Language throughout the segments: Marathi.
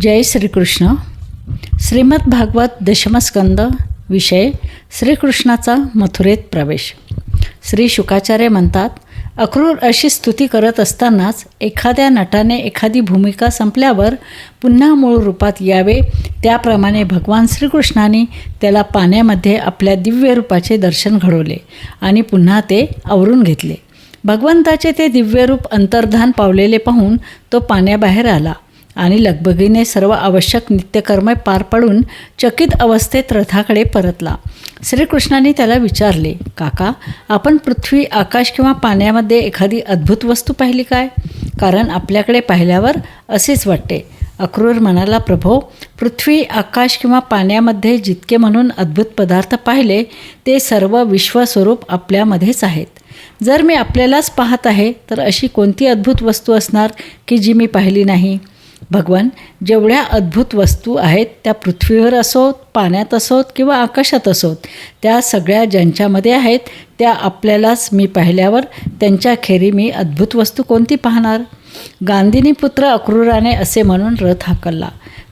जय श्रीकृष्ण. श्रीमद भागवत दशमस्कंद विषय श्रीकृष्णाचा मथुरेत प्रवेश. श्री शुकाचार्य म्हणतात अक्रूर अशी स्तुती करत असतानाच एखाद्या नटाने एखादी भूमिका संपल्यावर पुन्हा मूळ रूपात यावे त्याप्रमाणे भगवान श्रीकृष्णाने त्याला पाण्यामध्ये आपल्या दिव्य रूपाचे दर्शन घडवले आणि पुन्हा ते आवरून घेतले. भगवंताचे ते दिव्यरूप अंतर्धान पावलेले पाहून तो पाण्याबाहेर आला. आणि लगबगीने सर्व आवश्यक नित्यकर्म पार पाडून चकित अवस्थेत रथाकडे परतला. श्रीकृष्णाने त्याला विचारले काका आपण पृथ्वी आकाश किंवा पाण्यामध्ये एखादी अद्भुत वस्तू पाहिली काय? कारण आपल्याकडे पाहिल्यावर असेच वाटते. अक्रूर म्हणाला प्रभो पृथ्वी आकाश किंवा पाण्यामध्ये जितके म्हणून अद्भुत पदार्थ पाहिले ते सर्व विश्वस्वरूप आपल्यामध्येच आहेत. जर मी आपल्यालाच पाहत आहे तर अशी कोणती अद्भुत वस्तू असणार की जी मी पाहिली नाही? भगवान जेवढ्या अद्भुत वस्तू आहेत त्या पृथ्वीवर असोत पाण्यात असोत किंवा आकाशात असोत त्या सगळ्या ज्यांच्यामध्ये आहेत त्या आपल्यालाच मी पाहिल्यावर त्यांच्याखेरी मी अद्भुत वस्तू कोणती पाहणार? गांधींनी पुत्र अक्रूराने असे म्हणून रथ हाकलला.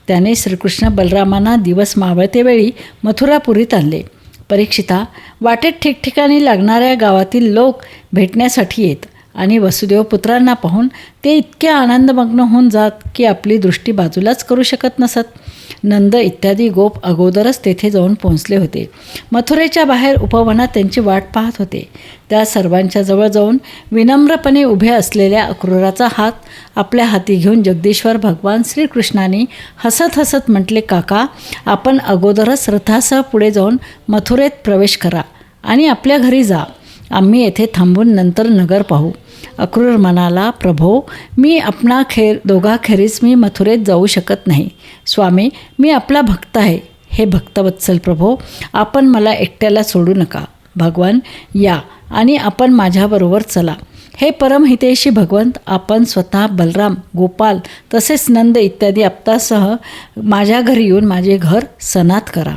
त्याने श्रीकृष्ण बलरामांना दिवस मावळतेवेळी मथुरापुरीत आणले. परीक्षिता वाटेत ठिकठिकाणी लागणाऱ्या गावातील लोक भेटण्यासाठी येत. आणि वसुदेव पुत्रांना पाहून ते इतके आनंदमग्न होऊन जात की आपली दृष्टी बाजूलाच करू शकत नसत. नंद इत्यादी गोप अगोदरच तेथे जाऊन पोहोचले होते. मथुरेच्या बाहेर उपवनात त्यांची वाट पाहत होते. त्या सर्वांच्या जवळ जाऊन विनम्रपणे उभे असलेल्या अक्रूराचा हात आपल्या हाती घेऊन जगदीश्वर भगवान श्रीकृष्णाने हसत हसत म्हटले काका आपण अगोदरच रथासह पुढे जाऊन मथुरेत प्रवेश करा आणि आपल्या घरी जा. आम्ही येथे थांबून नंतर नगर पाहू. अक्रूर म्हणाला प्रभो मी आपणा खेर दोघाखेरीस मी मथुरेत जाऊ शकत नाही. स्वामी मी आपला भक्त आहे. हे भक्तवत्सल प्रभो आपण मला एकट्याला सोडू नका. भगवान या आणि आपण माझ्याबरोबर चला. हे परमहितेशी भगवंत आपण स्वतः बलराम गोपाल तसेच नंद इत्यादी आपतासह माझ्या घरी येऊन माझे घर सनात करा.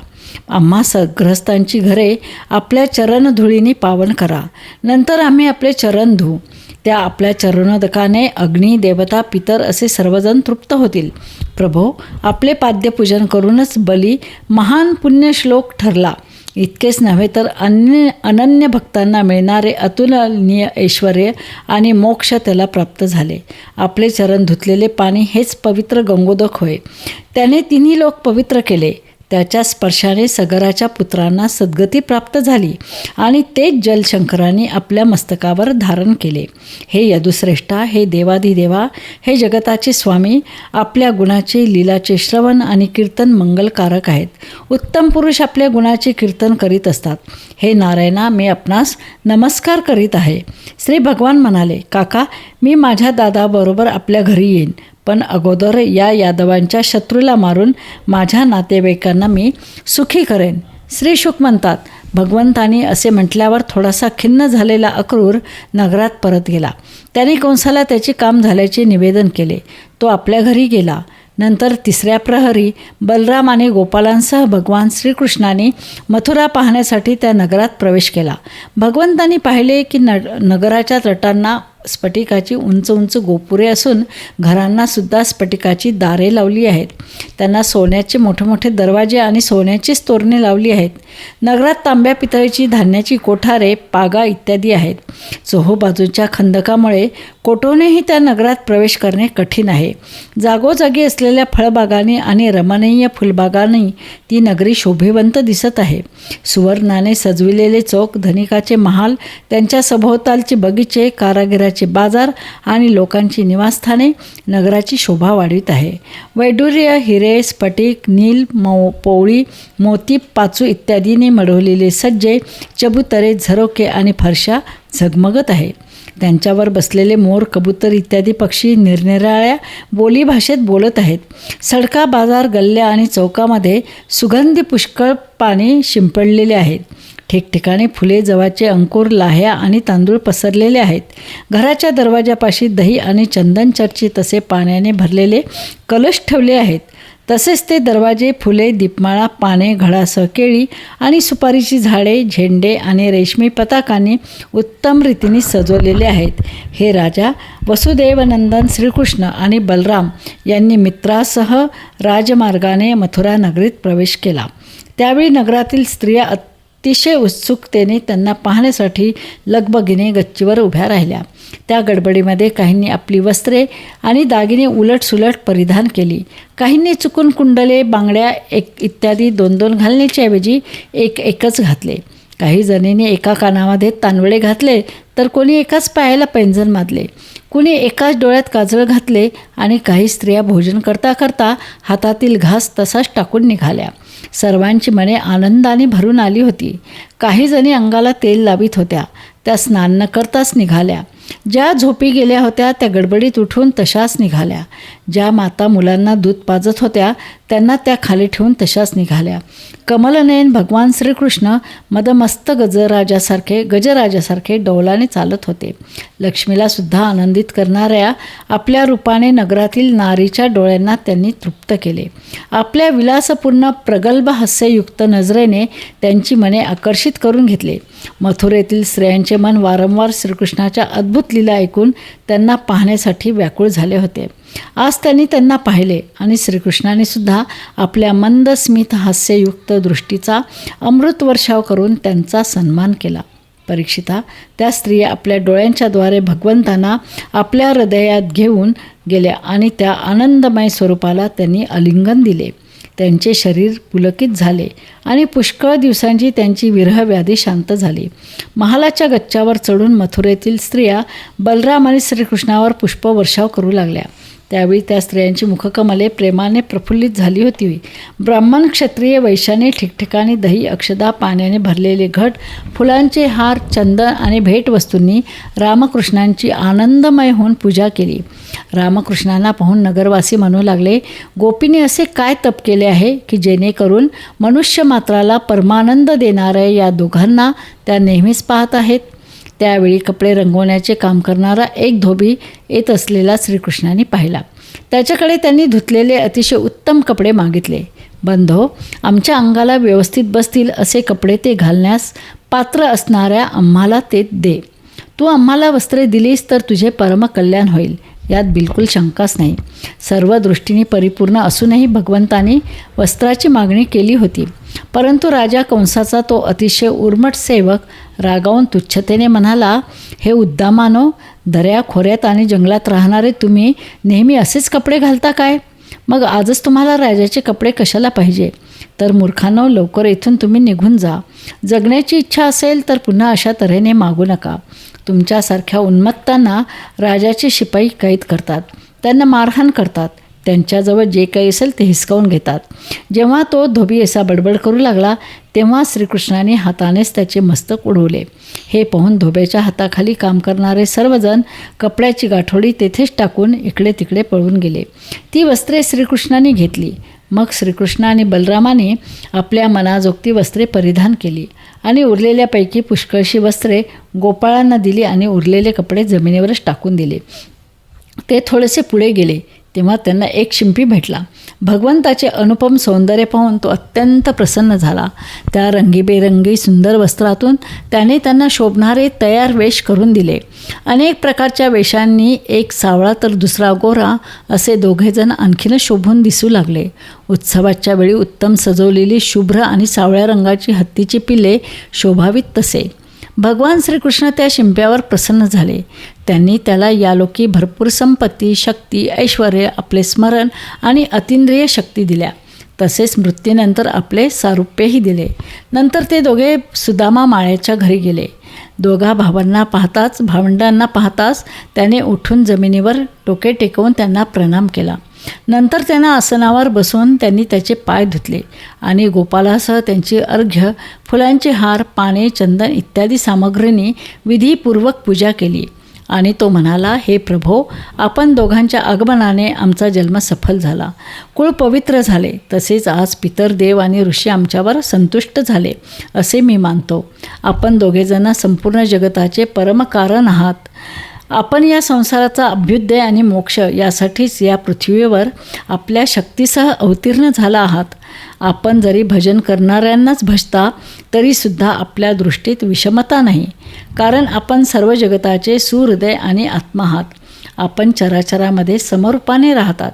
आम्हा स ग्रहस्थांची घरे आपल्या चरणधुळीने पावन करा. नंतर आम्ही आपले चरण धुऊ त्या आपल्या चरणोदकाने अग्नी देवता पितर असे सर्वजण तृप्त होतील. प्रभो आपले पाद्यपूजन करूनच बली महान पुण्यश्लोक ठरला. इतकेच नव्हे तर अन्य अनन्य भक्तांना मिळणारे अतुलनीय ऐश्वर आणि मोक्ष त्याला प्राप्त झाले. आपले चरण धुतलेले पाणी हेच पवित्र गंगोदक होय. त्याने तिन्ही लोक पवित्र केले. त्याच्या स्पर्शाने सगराच्या पुत्रांना सद्गती प्राप्त झाली आणि तेच जलशंकराने आपल्या मस्तकावर धारण केले. हे यदुश्रेष्ठा हे देवाधिदेवा हे जगताचे स्वामी आपल्या गुणाचे लीलाचे श्रवण आणि कीर्तन मंगलकारक आहेत. उत्तम पुरुष आपल्या गुणाचे कीर्तन करीत असतात. हे नारायणा मी आपणास नमस्कार करीत आहे. श्री भगवान म्हणाले काका मी माझ्या दादाबरोबर आपल्या घरी येईन. पण अगोदर या यादवांच्या शत्रूला मारून माझ्या नातेवाईकांना मी सुखी करेन. श्री शुक म्हणतात भगवंतानी असे म्हटल्यावर थोडासा खिन्न झालेला अक्रूर नगरात परत गेला. त्याने कंसाला त्याचे काम झाल्याचे निवेदन केले. तो आपल्या घरी गेला. नंतर तिसऱ्या प्रहरी बलराम आणि गोपालांसह भगवान श्रीकृष्णाने मथुरा पाहण्यासाठी त्या नगरात प्रवेश केला. भगवंतांनी पाहिले की न नगराच्या तटांना स्फटिकाची उंच उंच गोपुरे असून घरांनासुद्धा स्फटिकाची दारे लावली आहेत. त्यांना सोन्याचे मोठे मोठे दरवाजे आणि सोन्याचीच तोरणे लावली आहेत. नगरात तांब्या पितळीची धान्याची कोठारे पागा इत्यादी आहेत. चोहोबाजूच्या खंदकामुळे कोटोनेही त्या नगरात प्रवेश करणे कठीण आहे. जागोजागी असलेल्या फळबागाने आणि रमणीय फुलबागांनी ती नगरी शोभिवंत दिसत आहे. सुवर्णाने सजविलेले चौक धनिकाचे महाल त्यांच्या सभोवतालचे बगीचे कारागिराचे बाजार आणि लोकांची निवासस्थाने नगराची शोभा वाढवित आहे. वैडूर्य हिरे स्फटिक नील मो पोळी मोती पाचू इत्यादीने मढवलेले सज्जे चबुतरे झरोके आणि फरशा झगमगत आहे. त्यांच्यावर बसलेले मोर कबूतर इत्यादी पक्षी निरनिराळ्या बोलीभाषेत बोलत आहेत. सडका बाजार गल्ल्या आणि चौकामध्ये सुगंधी पुष्कळ पाणी शिंपडलेले आहेत. ठिकठिकाणी फुले जवाचे अंकुर लाह्या आणि तांदूळ पसरलेले आहेत. घराच्या दरवाजापाशी दही आणि चंदन चर्ची तसे पाण्याने भरलेले कलश ठेवले आहेत. तसेच ते दरवाजे फुले दीपमाळा पाने घडासह केळी आणि सुपारीची झाडे झेंडे आणि रेशमी पताकाने उत्तम रीतीने सजवलेले आहेत. हे राजा वसुदेवनंदन श्रीकृष्ण आणि बलराम यांनी मित्रासह राजमार्गाने मथुरा नगरीत प्रवेश केला. त्यावेळी नगरातील स्त्रिया अतिशय उत्सुकतेने त्यांना पाहण्यासाठी लगबगीने गच्चीवर उभ्या राहिल्या. त्या गडबडीमध्ये काहींनी आपली वस्त्रे आणि दागिने उलटसुलट परिधान केली. काहींनी चुकून कुंडले बांगड्या एक इत्यादी दोन दोन घालण्याच्या ऐवजी एक एकच घातले. काही जणींनी एका कानामध्ये तानवडे घातले तर कोणी एकाच पायाला पैंजण माजले कुणी एकाच डोळ्यात काजळ घातले आणि काही स्त्रिया भोजन करता करता हातातील घास तसाच टाकून निघाल्या. सर्वांची मने आनंदाने भरून आली होती. काही जणी अंगाला तेल लावित होत्या. त्या स्नान न करताच निघाल्या. ज्या झोपी गेल्या होत्या त्या गडबडीत उठून तशाच निघाल्या. ज्या माता मुलांना दूध पाजत होत्या त्यांना त्या खाली ठेवून तशाच निघाल्या. कमलनयन भगवान श्रीकृष्ण मदमस्त गजराजासारखे गजराजासारखे डौलाने चालत होते. लक्ष्मीला सुद्धा आनंदित करणाऱ्या आपल्या रूपाने नगरातील नारीच्या डोळ्यांना त्यांनी तृप्त केले. आपल्या विलासपूर्ण प्रगल्भ हास्ययुक्त नजरेने त्यांची मने आकर्षित करून घेतले. मथुरेतील स्त्रियांचे मन वारंवार श्रीकृष्णाच्या अद्भुत लीला ऐकून त्यांना पाहण्यासाठी व्याकुळ झाले होते. आज त्यांनी त्यांना पाहिले आणि श्रीकृष्णाने सुद्धा आपल्या मंद स्मित हास्ययुक्त दृष्टीचा अमृत वर्षाव करून त्यांचा सन्मान केला. परीक्षिता त्या स्त्रिया आपल्या डोळ्यांच्याद्वारे भगवंतांना आपल्या हृदयात घेऊन गेल्या आणि त्या आनंदमय स्वरूपाला त्यांनी आलिंगन दिले. त्यांचे शरीर पुलकित झाले आणि पुष्कळ दिवसांची त्यांची विरहव्याधी शांत झाली. महालाच्या गच्च्यावर चढून मथुरेतील स्त्रिया बलराम आणि श्रीकृष्णावर पुष्पवर्षाव करू लागल्या. त्यावेळी त्या स्त्रियांची मुखकमले प्रेमाने प्रफुल्लित झाली होती. ब्राह्मण क्षत्रिय वैश्याने ठिकठिकाणी दही अक्षदा पाण्याने भरलेले घट फुलांचे हार चंदन आणि भेटवस्तूंनी रामकृष्णांची आनंदमय होऊन पूजा केली. रामकृष्णांना पाहून नगरवासी म्हणू लागले गोपीने असे काय तप केले आहे की जेणेकरून मनुष्य मात्राला परमानंद देणाऱ्या या दोघांना त्या नेहमीच पाहत आहेत? त्यावेळी कपडे रंगवण्याचे काम करणारा एक धोबी येत असलेला श्रीकृष्णाने पाहिला. त्याच्याकडे त्यांनी धुतलेले अतिशय उत्तम कपडे मागितले. बंधो आमच्या अंगाला व्यवस्थित बसतील असे कपडे ते घालण्यास पात्र असणाऱ्या आम्हाला ते दे. तू आम्हाला वस्त्रे दिलीस तर तुझे परमकल्याण होईल. यात बिलकुल शंकाच नाही. सर्व दृष्टीने परिपूर्ण असूनही भगवंताने वस्त्राची मागणी केली होती. परंतु राजा कंसाचा तो अतिशय उर्मट सेवक रागावून तुच्छतेने म्हणाला हे उद्दामानो दऱ्या खोऱ्यात आणि जंगलात राहणारे तुम्ही नेहमी असेच कपडे घालता काय? मग आजच तुम्हाला राजाचे कपडे कशाला पाहिजे? तर मूर्खांनो लवकर इथून तुम्ही निघून जा. जगण्याची इच्छा असेल तर पुन्हा अशा तऱ्हेने मागू नका. तुमच्यासारख्या उन्मत्तांना राजाचे शिपाई कैद करतात. त्यांना मारहाण करतात. त्यांच्याजवळ जे काही असेल ते हिसकावून घेतात. जेव्हा तो धोबी असा बडबड करू लागला तेव्हा श्रीकृष्णाने हातानेच त्याचे मस्तक उडवले. हे पाहून धोब्याच्या हाताखाली काम करणारे सर्वजण कपड्याची गाठोडी तेथेच टाकून इकडे तिकडे पळून गेले. ती वस्त्रे श्रीकृष्णाने घेतली. मग श्रीकृष्ण आणि बलरामाने आपल्या मनाजोगती वस्त्रे परिधान केली आणि उरलेल्यापैकी पुष्कळशी वस्त्रे गोपाळांना दिली आणि उरलेले कपडे जमिनीवरच टाकून दिले. ते थोडेसे पुढे गेले तेव्हा त्यांना एक शिंपी भेटला. भगवंताचे अनुपम सौंदर्य पाहून तो अत्यंत प्रसन्न झाला. त्या रंगीबेरंगी सुंदर वस्त्रातून त्याने त्यांना शोभणारे तयार वेश करून दिले. अनेक प्रकारच्या वेशांनी एक सावळा तर दुसरा गोरा असे दोघेजण आणखीनच शोभून दिसू लागले. उत्सवाच्या वेळी उत्तम सजवलेली शुभ्र आणि सावळ्या रंगाची हत्तीची पिल्ले शोभावीत तसे. भगवान श्रीकृष्ण त्या शिंप्यावर प्रसन्न झाले. त्यांनी त्याला यालोकी भरपूर संपत्ती शक्ती ऐश्वर आपले स्मरण आणि अतिंद्रिय शक्ती दिल्या. तसेच मृत्यूनंतर आपले सारुप्यही दिले. नंतर ते दोघे सुदामा माळ्याच्या घरी गेले. दोघा भावांना पाहताच भावंडांना पाहताच त्याने उठून जमिनीवर टोके टेकवून त्यांना प्रणाम केला. नंतर त्यांना आसनावर बसून त्यांनी त्याचे पाय धुतले आणि गोपालासह त्यांची अर्घ्य फुलांचे हार पाने चंदन इत्यादी सामग्रीनी विधीपूर्वक पूजा केली. आणि तो म्हणाला हे प्रभो आपण दोघांच्या आगमनाने आमचा जन्म सफल झाला. कुळ पवित्र झाले. तसेच आज पितर देव आणि ऋषी आमच्यावर संतुष्ट झाले असे मी मानतो. आपण दोघेजण संपूर्ण जगताचे परमकारण आहात. आपण या संसाराचा अभ्युदय आणि मोक्ष यासाठीच या पृथ्वीवर आपल्या शक्तीसह अवतीर्ण झाला आहात. आपण जरी भजन करणाऱ्यांनाच भजता तरीसुद्धा आपल्या दृष्टीत विषमता नाही. कारण आपण सर्व जगताचे सुहृदय आणि आत्मा आहात. आपण चराचरामध्ये समरूपाने राहतात.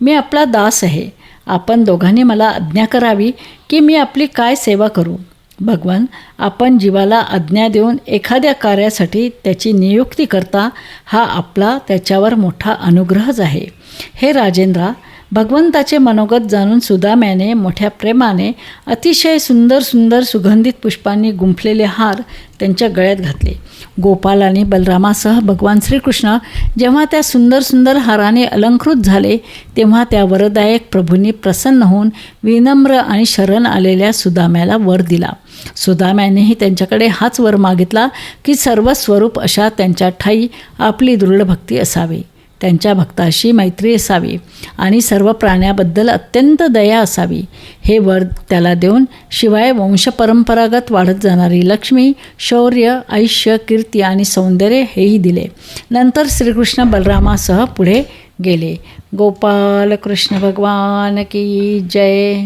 मी आपला दास आहे. आपण दोघांनी मला आज्ञा करावी की मी आपली काय सेवा करू? भगवान आपण जीवाला आज्ञा देऊन एखाद्या कार्यासाठी त्याची नियुक्ती करता हा आपला त्याच्यावर मोठा अनुग्रहच आहे. हे राजेंद्रा भगवंताचे मनोगत जाणून सुदाम्याने मोठ्या प्रेमाने अतिशय सुंदर सुंदर सुगंधित पुष्पांनी गुंफलेले हार त्यांच्या गळ्यात घातले. गोपाल आणि बलरामासह भगवान श्रीकृष्ण जेव्हा त्या सुंदर सुंदर हाराने अलंकृत झाले तेव्हा त्या वरदायक प्रभूंनी प्रसन्न होऊन विनम्र आणि शरण आलेल्या सुदाम्याला वर दिला. सुदाम्यानेही त्यांच्याकडे हाच वर मागितला की सर्व स्वरूप अशा त्यांच्या ठाई आपली दृढ भक्ती असावी. त्यांच्या भक्ताशी मैत्री असावी आणि सर्व प्राण्याबद्दल अत्यंत दया असावी. हे वर त्याला देऊन शिवाय वंशपरंपरागत वाढत जाणारी लक्ष्मी शौर्य आयुष्य कीर्ती आणि सौंदर्य हेही दिले. नंतर श्रीकृष्ण बलरामासह पुढे गेले. गोपाल कृष्ण भगवान की जय.